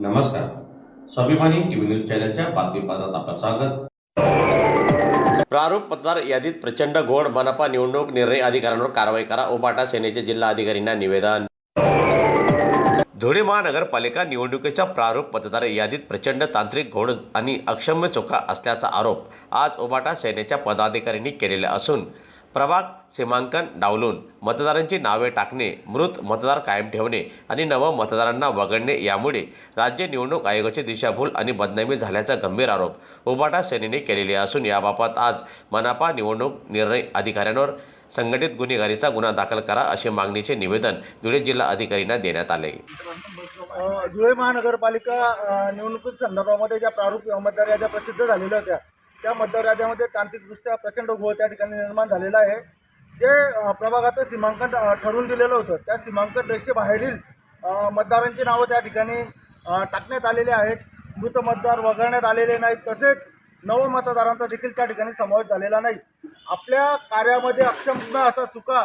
नमस्कार. स्वाभिमानी TV news चॅनलच्या बातमीपत्रात आपलं स्वागत. प्रारूप मतदार यादीत प्रचंड घोड मनपा निवडणूक निर्णय अधिकाऱ्यांवर कारवाई करा ओबाटा सेनेचे जिल्हा अधिकाऱ्यांना निवेदन. धुळे महानगरपालिका निवडणुकीच्या प्रारूप पत्रकार यादीत प्रचंड तांत्रिक घोड आणि अक्षम्य चुका असल्याचा आरोप आज ओबाटा सेनेच्या पदाधिकाऱ्यांनी केलेला असून प्रभाग सीमांकन डावलून. मतदारांची नावे टाकणे मृत मतदार कायम ठेवणे आणि नव मतदारांना वगळणे यामुळे राज्य निवडणूक आयोगाची दिशाभूल आणि बदनामी झाल्याचा गंभीर आरोप उबाटा सेनेने केलेले असून याबाबत आज मनापा निवडणूक निर्णय अधिकाऱ्यांवर संघटित गुन्हेगारीचा गुन्हा दाखल करा असे मागणीचे निवेदन धुळे जिल्हा अधिकाऱ्यांना देण्यात आले. धुळे महानगरपालिका निवडणुकीच्या निवडणुकी संदर्भामध्ये ज्या प्रारूप मतदार याद्या प्रसिद्ध झालेल्या होत्या त्या मतदारराज्यामध्ये तांत्रिकदृष्ट्या प्रचंड घोळ त्या ठिकाणी निर्माण झालेला आहे. जे प्रभागाचं सीमांकन ठरवून दिलेलं होतं त्या सीमांकन रेषेबाहेरील मतदारांची नावं त्या ठिकाणी टाकण्यात आलेली आहेत. मृत मतदार वगळण्यात आलेले नाहीत तसेच नव मतदारांचा देखील त्या ठिकाणी समावेश झालेला नाही. आपल्या कार्यामध्ये अक्षम असा चुका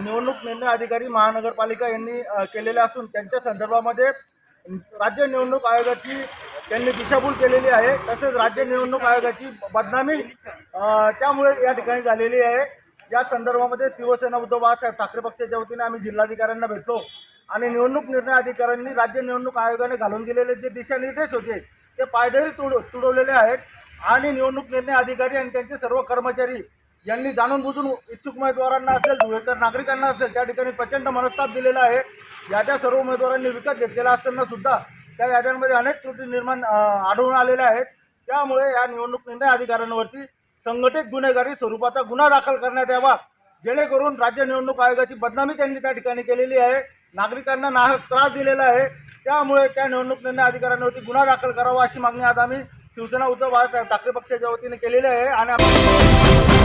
निवडणूक निर्णय अधिकारी महानगरपालिका यांनी केलेल्या असून त्यांच्या संदर्भामध्ये राज्य निवडणूक आयोगाची त्यांनी दिशाभूल केलेली आहे. तसेच राज्य निवडणूक आयोगाची बदनामी त्यामुळे या ठिकाणी झालेली आहे. या संदर्भामध्ये शिवसेना उद्धव बाळासाहेब ठाकरे पक्षाच्या वतीने आम्ही जिल्हाधिकाऱ्यांना भेटलो. आणि निवडणूक निर्णय अधिकाऱ्यांनी राज्य निवडणूक आयोगाने घालून दिलेले जे दिशानिर्देश होते ते पायदळी तुड तुडवलेले आहेत. आणि निवडणूक निर्णय अधिकारी आणि त्यांचे सर्व कर्मचारी यांनी जाणून बुजून इच्छुक उमेदवारांना असेल धुळेकर नागरिकांना असेल त्या ठिकाणी प्रचंड मनस्ताप दिलेला आहे. याद्या सर्व उमेदवारांनी विकत घेतलेला असताना सुद्धा त्या याद्यांमध्ये अनेक त्रुटी निर्माण आढळून आलेल्या आहेत. त्यामुळे या निवडणूक निर्णय अधिकाऱ्यांवरती संघटित गुन्हेगारी स्वरूपाचा गुन्हा दाखल करण्यात यावा. जेणेकरून राज्य निवडणूक आयोगाची बदनामी त्यांनी त्या ठिकाणी केलेली आहे. नागरिकांना नाहक त्रास दिलेला आहे. त्यामुळे त्या निवडणूक निर्णय अधिकाऱ्यांवरती गुन्हा दाखल करावा अशी मागणी आज आम्ही शिवसेना उद्धव बाळासाहेब ठाकरे पक्षाच्या वतीने केलेली आहे. आणि